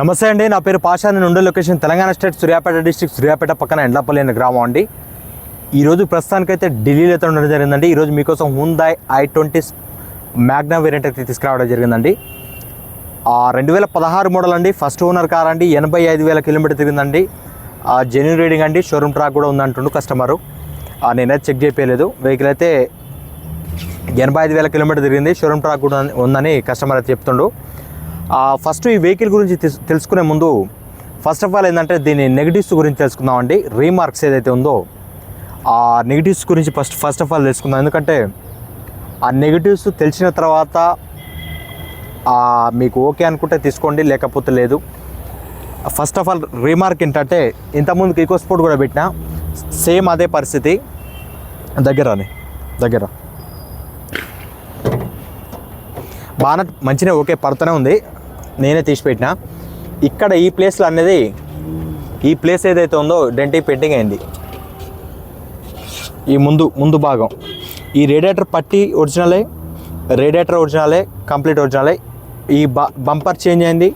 నమస్తే అండి నా పేరు పాషా నేను ఉండే location Telangana state Suryapet district Suryapet పక్కన ఎండ్లపల్లి అనే గ్రామం అండి. ఈరోజు ప్రస్తుతానికైతే ఢిల్లీలో అయితే ఉండడం జరిగిందండి. ఈరోజు మీకోసం Hyundai i twenty Magna variant అయితే తీసుకురావడం జరిగిందండి. రెండు వేల పదహారు మోడల్ అండి. ఫస్ట్ ఓనర్ కార్ అండి. ఎనభై ఐదు వేల కిలోమీటర్ తిరిగిందండి. ఆ జెన్యున్ రీడింగ్ అండి. షోరూమ్ ట్రాక్ కూడా ఉందంటుండు కస్టమరు నేనైతే చెక్ చేయలేదు. వెహికల్ అయితే ఎనభై ఐదు వేల కిలోమీటర్ తిరిగింది. షోరూమ్ ట్రాక్ కూడా ఉందని కస్టమర్ అయితే చెప్తుండు. ఫస్ట్ ఈ వెహికల్ గురించి తెస్- తెలుసుకునే ముందు ఫస్ట్ ఆఫ్ ఆల్ ఏంటంటే దీని నెగిటివ్స్ గురించి తెలుసుకుందామండి. రీమార్క్స్ ఏదైతే ఉందో ఆ నెగిటివ్స్ గురించి ఫస్ట్ ఫస్ట్ ఆఫ్ ఆల్ తెలుసుకుందాం. ఎందుకంటే ఆ నెగిటివ్స్ తెలిసిన తర్వాత మీకు ఓకే అనుకుంటే తీసుకోండి లేకపోతే లేదు. ఫస్ట్ ఆఫ్ ఆల్ రీమార్క్ ఏంటంటే ఇంతకుముందుకు ఈకో స్పోర్ట్ కూడా పెట్టిన సేమ్ అదే పరిస్థితి. దగ్గరని దగ్గర. బాగా మంచిగా ఓకే పడుతూనే ఉంది. నేనే తీసి పెట్టిన ఇక్కడ ఈ ప్లేస్లో అనేది ఈ ప్లేస్ ఏదైతే ఉందో డెంటీ పెయింటింగ్ అయింది. ఈ ముందు ముందు భాగం. ఈ రేడియేటర్ పట్టి ఒరిజినలే రేడియేటర్ ఒరిజినలే కంప్లీట్ ఒరిజినలే ఈ బ బంపర్ చేంజ్ అయింది.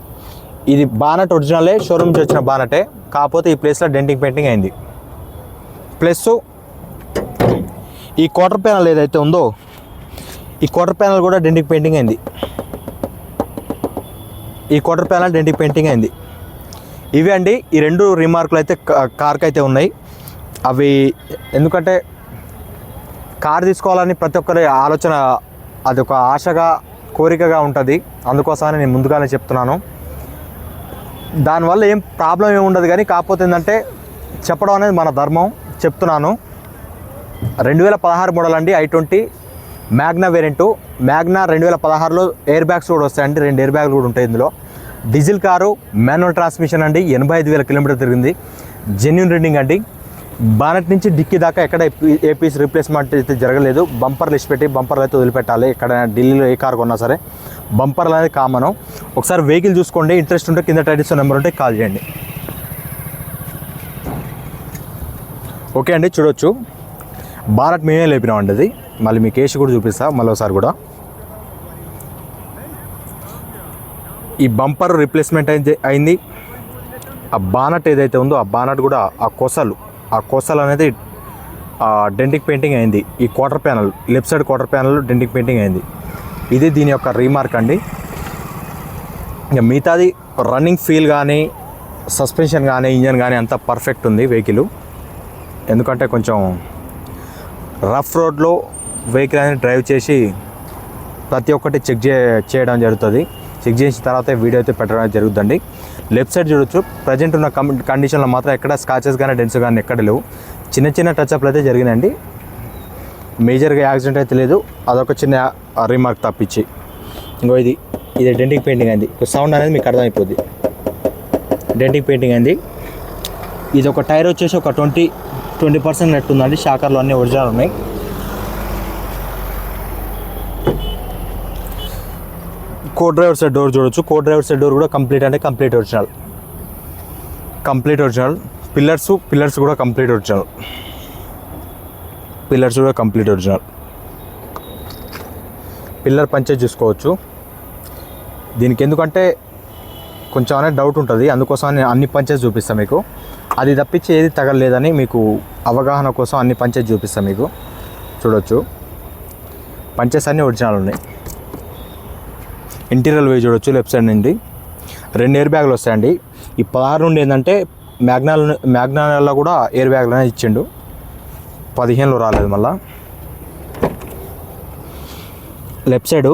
ఇది బానట్ ఒరిజినలే షోరూమ్ నుంచి వచ్చిన బానటే కాకపోతే ఈ ప్లేస్లో డెంటింగ్ పెయింటింగ్ అయింది. ప్లస్ ఈ క్వార్టర్ ప్యానల్ ఏదైతే ఉందో ఈ క్వార్టర్ ప్యానల్ కూడా డెంటిక్ పెయింటింగ్ అయింది. ఈ క్వార్టర్ ప్యానల్ డెంటిక్ పెయింటింగ్ అయింది. ఇవి అండి ఈ రెండు రిమార్కులు అయితే కార్కి అయితే ఉన్నాయి. అవి ఎందుకంటే కార్ తీసుకోవాలని ప్రతి ఒక్కరి ఆలోచన అది ఒక ఆశగా కోరికగా ఉంటుంది. అందుకోసమని నేను ముందుగానే చెప్తున్నాను. దానివల్ల ఏం ప్రాబ్లం ఏమి ఉండదు కానీ కాకపోతే ఏంటంటే చెప్పడం అనేది మన ధర్మం. చెప్తున్నాను. రెండు వేల పదహారు మోడల్ అండి i twenty. Magna variant Magna రెండు వేల పదహారులో ఎయిర్ బ్యాగ్స్ కూడా వస్తాయండి. రెండు ఎయిర్ బ్యాగ్లు కూడా ఉంటాయి ఇందులో. డీజిల్ కారు మాన్యువల్ ట్రాన్స్మిషన్ అండి. ఎనభై ఐదు వేల కిలోమీటర్ తిరిగింది. జెన్యున్ రీడింగ్ అండి. బానెట్ నుంచి డిక్కీ దాకా ఎక్కడ ఏ- పీస్ రీప్లేస్మెంట్ అయితే జరగలేదు. బంపర్లు ఇచ్చిపెట్టి బంపర్లు అయితే వదిలిపెట్టాలి. ఎక్కడ ఢిల్లీలో ఏ కార్ కొన్నా సరే. బంపర్లు అనేది కామన్ ఒకసారి వెహికల్ చూసుకోండి. ఇంట్రెస్ట్ ఉంటే కింద టైటిల్స్ నెంబర్ ఉంటే కాల్ చేయండి. ఓకే అండి చూడొచ్చు. భారత్ మేమే లేపినామండి అది. మళ్ళీ మీకు కేసు కూడా చూపిస్తా మళ్ళీ ఒకసారి కూడా. ఈ బంపర్ రిప్లేస్మెంట్ అయితే అయింది. ఆ బానట్ ఏదైతే ఉందో ఆ బానట్ కూడా ఆ కొసలు ఆ కొసలు అనేది ఆ డెంటిక్ పెయింటింగ్ అయింది. ఈ quarter panel left side quarter panel denting painting అయింది. ఇది దీని యొక్క రీమార్క్ అండి. ఇక మిగతాది రన్నింగ్ ఫీల్ కానీ సస్పెన్షన్ కానీ ఇంజన్ కానీ అంతా పర్ఫెక్ట్ ఉంది వెహికల్ ఎందుకంటే కొంచెం రఫ్ రోడ్లో వెహికల్ అనేది డ్రైవ్ చేసి ప్రతి ఒక్కటి చెక్ చే చేయడం జరుగుతుంది. చెక్ చేసిన తర్వాత వీడియో అయితే పెట్టడం జరుగుతుందండి. లెఫ్ట్ సైడ్ చూడొచ్చు. ప్రజెంట్ ఉన్న కం కండిషన్లో మాత్రం ఎక్కడ స్కాచెస్ కానీ డెన్స్ కానీ ఎక్కడ లేవు. చిన్న చిన్న టచ్అప్లు అయితే జరిగినాయండి. మేజర్గా యాక్సిడెంట్ అయితే లేదు. అదొక చిన్న రిమార్క్ తప్పించి. ఇంకో ఇది ఇది డెంటింగ్ పెయింటింగ్ అండి. సౌండ్ అనేది మీకు అర్థమైపోద్ది. డెంటింగ్ పెయింటింగ్ అండి. ఇది ఒక టైర్ వచ్చేసి ఒక ట్వంటీ ట్వంటీ పర్సెంట్ నెట్ ఉందండి. షాకర్లు అన్నీ ఒరిజినల్ ఉన్నాయి. కో డ్రైవర్ సైడ్ డోర్ చూడొచ్చు. కో డ్రైవర్ సైడ్ డోర్ కూడా కంప్లీట్ అంటే complete original complete original pillars pillars కూడా కంప్లీట్ ఒరిజినల్ పిల్లర్స్ కూడా కంప్లీట్ ఒరిజినల్ పిల్లర్ పంచేజ్ చూసుకోవచ్చు. దీనికి ఎందుకంటే కొంచెం అనేది డౌట్ ఉంటుంది. అందుకోసం నేను అన్ని పంచెస్ చూపిస్తాను మీకు. అది తప్పించి ఏది తగలలేదని మీకు అవగాహన కోసం అన్ని పంచెస్ చూపిస్తాను మీకు. చూడొచ్చు. పంచెస్ అన్నీ ఒరిజినల్ ఉన్నాయి. ఇంటీరియర్ వే చూడొచ్చు లెఫ్ట్ సైడ్ నుండి. రెండు ఎయిర్ బ్యాగులు వస్తాయండి. ఈ పదహారు నుండి ఏంటంటే మ్యాగ్నాల్ మ్యాగ్నాల్లో కూడా ఎయిర్ బ్యాగులు అనేది ఇచ్చిండు. పదిహేనులో రాలేదు మళ్ళా. Left side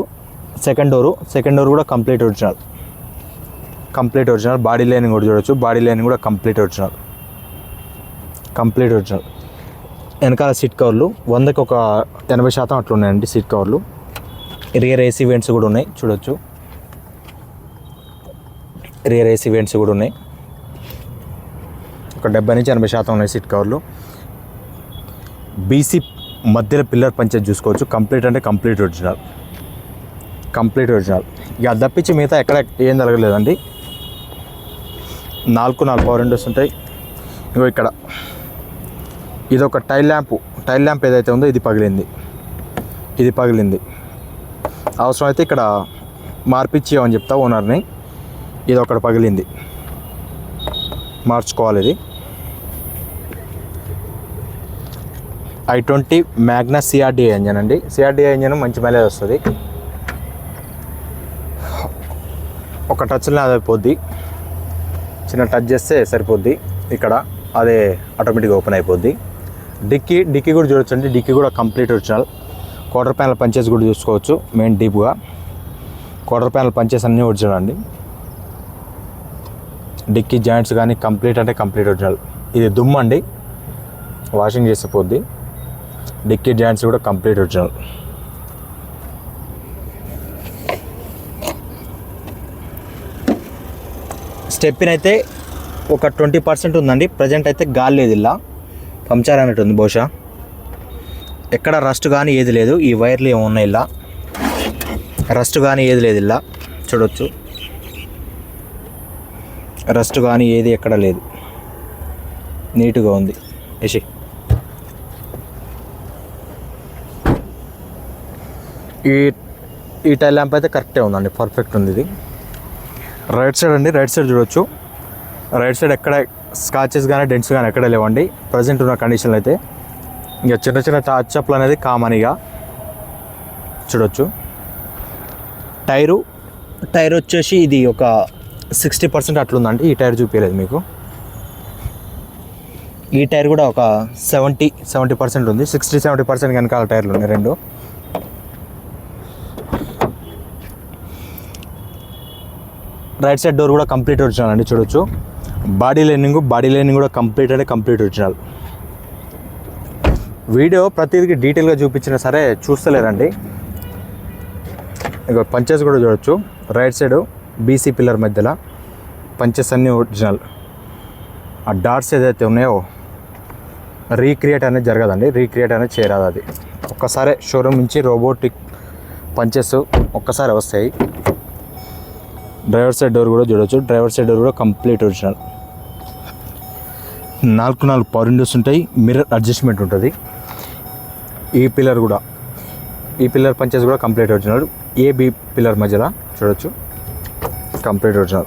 second door second door కూడా complete original. Complete original. Body line కూడా చూడొచ్చు. బాడీ లైన్ కూడా కంప్లీట్ ఒరిజినల్. Complete original. వెనకాల సీట్ కవర్లు వందకి ఒక ఎనభై శాతం అట్లున్నాయండి సీట్ కవర్లు. రియర్ ఏసీ వెంట్స్ కూడా ఉన్నాయి. చూడొచ్చు. రియర్ ఏసీ వెంట్స్ కూడా ఉన్నాయి. ఒక డెబ్బై నుంచి ఎనభై శాతం ఉన్నాయి సీట్ కవర్లు. బీసీ మధ్యలో పిల్లర్ పంచేది చూసుకోవచ్చు. కంప్లీట్ అంటే కంప్లీట్ ఒరిజినల్ కంప్లీట్ ఒరిజినల్ ఇక అది తప్పించి మిగతా ఎక్కడ ఏం జరగలేదండి. నాలుగు నాలుగు పవర్ విండోస్ ఉంటాయి. ఇంకో ఇక్కడ. ఇది ఒక టైల్ ల్యాంపు. టైల్ ల్యాంప్ ఏదైతే ఉందో ఇది పగిలింది. ఇది పగిలింది. అవసరమైతే ఇక్కడ మార్పిచ్చేయమని చెప్తా ఓనర్ని. ఇది ఒకటి పగిలింది. మార్చుకోవాలి ఇది. I twenty Magna CRDi engine అండి. సిఆర్డిఏ ఇంజన్ మంచి మైలేజ్ వస్తుంది. ఒక టచ్లో అది చిన్న టచ్ చేస్తే సరిపోద్ది. ఇక్కడ అదే ఆటోమేటిక్గా ఓపెన్ అయిపోద్ది. డిక్కీ డిక్కీ కూడా చూడొచ్చండి. డిక్కీ కూడా కంప్లీట్ ఒరిజినల్. క్వార్టర్ ప్యానల్ పంచేసి కూడా చూసుకోవచ్చు మెయిన్ డీప్గా. క్వార్టర్ ప్యానల్ పంచేసి అన్నీ ఒరిజినల్ అండి డిక్కీ జాయింట్స్ కానీ కంప్లీట్ అంటే కంప్లీట్ ఒరిజినల్. ఇది దుమ్ము అండి. వాషింగ్ చేసిపోద్ది. డిక్కీ జాయింట్స్ కూడా కంప్లీట్ ఒరిజినల్. స్టెప్పిన్ అయితే ఒక ట్వంటీ పర్సెంట్ ఉందండి. ప్రజెంట్ అయితే గాలి లేదు ఇలా. పంచర్ అన్నట్టు ఉంది బహుశా. ఎక్కడ రస్ట్ కానీ ఏది లేదు. ఈ వైర్లు ఏమి ఉన్నాయి ఇలా. రస్ట్ కానీ ఏది లేదు ఇలా. చూడొచ్చు. రస్ట్ కానీ ఏది ఎక్కడ లేదు. నీట్గా ఉంది. యశి ఈ ఈ టైల్ ల్యాంప్ అయితే కరెక్టే ఉందండి. పర్ఫెక్ట్ ఉంది ఇది. రైట్ సైడ్ అండి. రైట్ సైడ్ చూడొచ్చు. రైట్ సైడ్ ఎక్కడ స్కాచెస్ కానీ డెంట్స్ కానీ ఎక్కడ లేవండి. ప్రజెంట్ ఉన్న కండిషన్లో అయితే. ఇంకా చిన్న చిన్న టచ్అప్లు అనేది కామన్ ఇక. చూడొచ్చు. టైరు టైర్ వచ్చేసి ఇది ఒక సిక్స్టీ పర్సెంట్ అట్లుందండి ఈ టైర్ చూపించలేదు మీకు. ఈ టైర్ కూడా ఒక సెవెంటీ సెవెంటీ పర్సెంట్ ఉంది. సిక్స్టీ సెవెంటీ పర్సెంట్ వెనకాల టైర్లు ఉన్నాయి రెండు. రైట్ సైడ్ డోర్ కూడా కంప్లీట్ ఒరిజినల్ అండి చూడొచ్చు. బాడీ లైనింగ్ బాడీ లైనింగ్ కూడా కంప్లీట్ అంటే కంప్లీట్ ఒరిజినల్. వీడియో ప్రతిదీ డీటెయిల్గా చూపించినా సరే చూస్తలేరండి. ఇక పంచెస్ కూడా చూడొచ్చు. రైట్ సైడ్ బీసీ పిల్లర్ మధ్యలో పంచెస్ అన్నీ ఒరిజినల్. ఆ డాట్స్ ఏదైతే ఉన్నాయో రీక్రియేట్ అనేది జరగదండి. రీక్రియేట్ అనేది చేరాదు అది. ఒక్కసారే షోరూమ్ నుంచి రోబోటిక్ పంచెస్ ఒక్కసారి వస్తాయి. డ్రైవర్ సైడ్ డోర్ కూడా చూడొచ్చు. డ్రైవర్ సైడ్ డోర్ కూడా కంప్లీట్ ఒరిజినల్. నాలుగు నాలుగు పవర్ విండోస్ ఉంటాయి. మిర్రర్ అడ్జస్ట్మెంట్ ఉంటుంది. ఈ పిల్లర్ కూడా. ఈ పిల్లర్ పంచెస్ కూడా complete original. A B pillar మధ్యలో చూడొచ్చు. Complete original.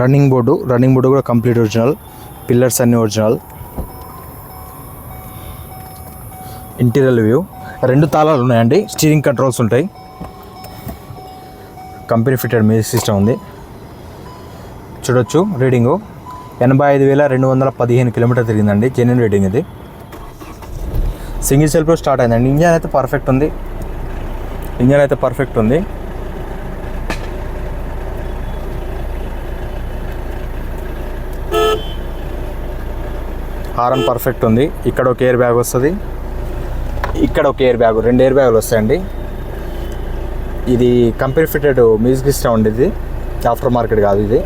Running board running board కూడా కంప్లీట్ ఒరిజినల్. పిల్లర్స్ అన్నీ ఒరిజినల్. Interior view. రెండు తాళాలు ఉన్నాయండి. స్టీరింగ్ కంట్రోల్స్ ఉంటాయి. కంపెనీ ఫిటెడ్ మ్యూజిక్ సిస్టమ్ ఉంది. చూడొచ్చు. రీడింగు ఎనభై ఐదు వేల రెండు వందల పదిహేను కిలోమీటర్ తిరిగిందండి. జెన్యున్ రీడింగ్ ఇది. సింగిల్ సెల్ఫ్లో స్టార్ట్ అయిందండి. ఇంజన్ అయితే పర్ఫెక్ట్ ఉంది. ఇంజన్ అయితే పర్ఫెక్ట్ ఉంది. హారన్ పర్ఫెక్ట్ ఉంది. ఇక్కడ ఒక ఎయిర్ బ్యాగ్ వస్తుంది. ఇక్కడ ఒక ఎయిర్ బ్యాగ్ రెండు ఎయిర్ బ్యాగులు వస్తాయండి. ఇది కంపెనీ ఫిటెడ్ మ్యూజిక్ సిస్టమ్ అండి ఇది. ఆఫ్టర్ మార్కెట్ కాదు ఇది.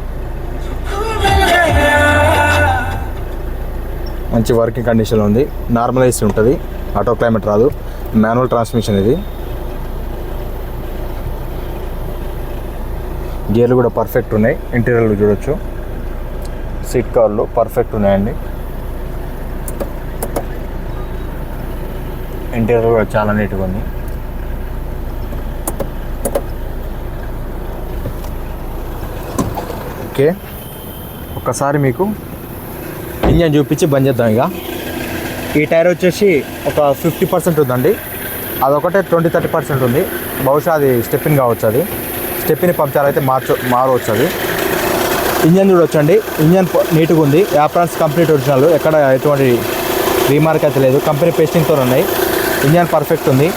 మంచి వర్కింగ్ కండిషన్లో ఉంది. నార్మల్ ఏసీ ఉంటుంది. ఆటో క్లైమేట్ రాదు. మాన్యువల్ ట్రాన్స్మిషన్ ఇది. గేర్లు కూడా పర్ఫెక్ట్ ఉన్నాయి. ఇంటీరియర్లు చూడొచ్చు. సీట్ కవర్లు పర్ఫెక్ట్ ఉన్నాయండి. ఇంటీరియర్ కూడా చాలా నీట్గా ఉంది. ఓకే ఒక్కసారి మీకు ఇంజన్ చూపించి బంద్ చేద్దాం ఇక. ఈ టైర్ వచ్చేసి ఒక ఫిఫ్టీ పర్సెంట్ ఉందండి. అదొకటే ట్వంటీ థర్టీ పర్సెంట్ ఉంది. బహుశా అది స్టెప్పిన్ కావచ్చు అది. స్టెప్పిన్ పంక్చర్ అయితే మార్చు మారవచ్చు అది. ఇంజన్ చూడొచ్చండి. ఇంజన్ నీట్గా ఉంది. Aprons complete original. ఎక్కడ ఎటువంటి రీమార్క్ అయితే లేదు. కంపెనీ పేస్టింగ్తో ఉన్నాయి. ఇంజన్ పర్ఫెక్ట్ ఉంది.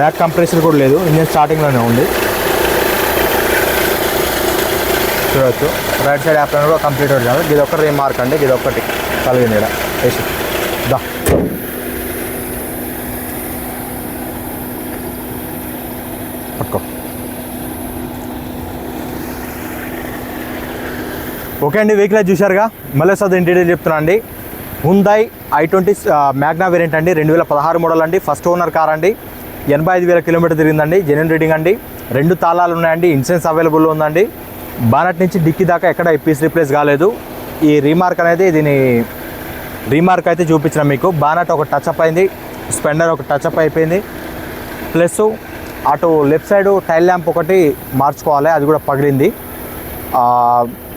బ్యాక్ కంప్రెసర్ కూడా లేదు. ఇంజన్ స్టార్టింగ్లోనే ఉంది. చూడవచ్చు రైట్ సైడ్ యాప్రాన్ కూడా కంప్లీట్ ఒరిజినల్ ఇది ఒక రీమార్క్ అండి ఇది ఒకటి కలిగింది ఇక్కడ వేసి దా పట్టుకో ఓకే అండి వెహికల్ చూశారుగా. మళ్ళీ సార్ ఇంటి డీటెయిల్ చెప్తున్నా అండి. Hyundai i twenty Magna variant అండి. రెండు వేల పదహారు మోడల్ అండి. ఫస్ట్ ఓనర్ కార్ అండి. ఎనభై ఐదు వేల కిలోమీటర్ తిరిగిందండి. జెన్యున్ రీడింగ్ అండి. రెండు తాళాలు ఉన్నాయండి. ఇన్సూరెన్స్ అవైలబుల్ ఉందండి. బానట్ నుంచి డిక్కీ దాకా ఎక్కడ పీస్ రీప్లేస్ కాలేదు. ఈ రీమార్క్ అనేది దీని రీమార్క్ అయితే చూపించిన మీకు. బానట్ ఒక టచ్ అప్ అయింది స్పెండర్ ఒక టచ్ అప్ అయిపోయింది. ప్లస్ అటు లెఫ్ట్ సైడ్ టైల్ ల్యాంప్ ఒకటి మార్చుకోవాలి అది కూడా పగిలింది.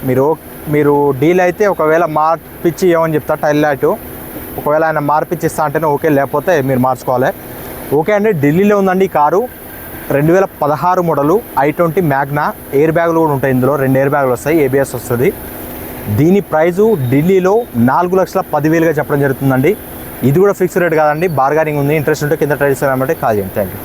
మీరు మీరు డీల్ అయితే ఒకవేళ మార్పిచ్చి ఏమని చెప్తా టైల్ లైట్. ఒకవేళ ఆయన మార్పిచ్చి ఇస్తా అంటేనే ఓకే లేకపోతే మీరు మార్చుకోవాలి. ఓకే అండి ఢిల్లీలో ఉందండి కారు. రెండు వేల పదహారు model i twenty Magna air బ్యాగులు కూడా ఉంటాయి ఇందులో. రెండు ఎయిర్ బ్యాగులు వస్తాయి ఏబిఎస్ వస్తుంది. దీని ప్రైజు ఢిల్లీలో నాలుగు లక్షల పదివేలుగా చెప్పడం జరుగుతుందండి. ఇది కూడా ఫిక్స్ రేట్ కాదండి బార్గానింగ్ ఉంది. ఇంట్రెస్ట్ ఉంటే కింద ట్రై చేస్తారన్నమాట కాల్ చేయండి. Thank you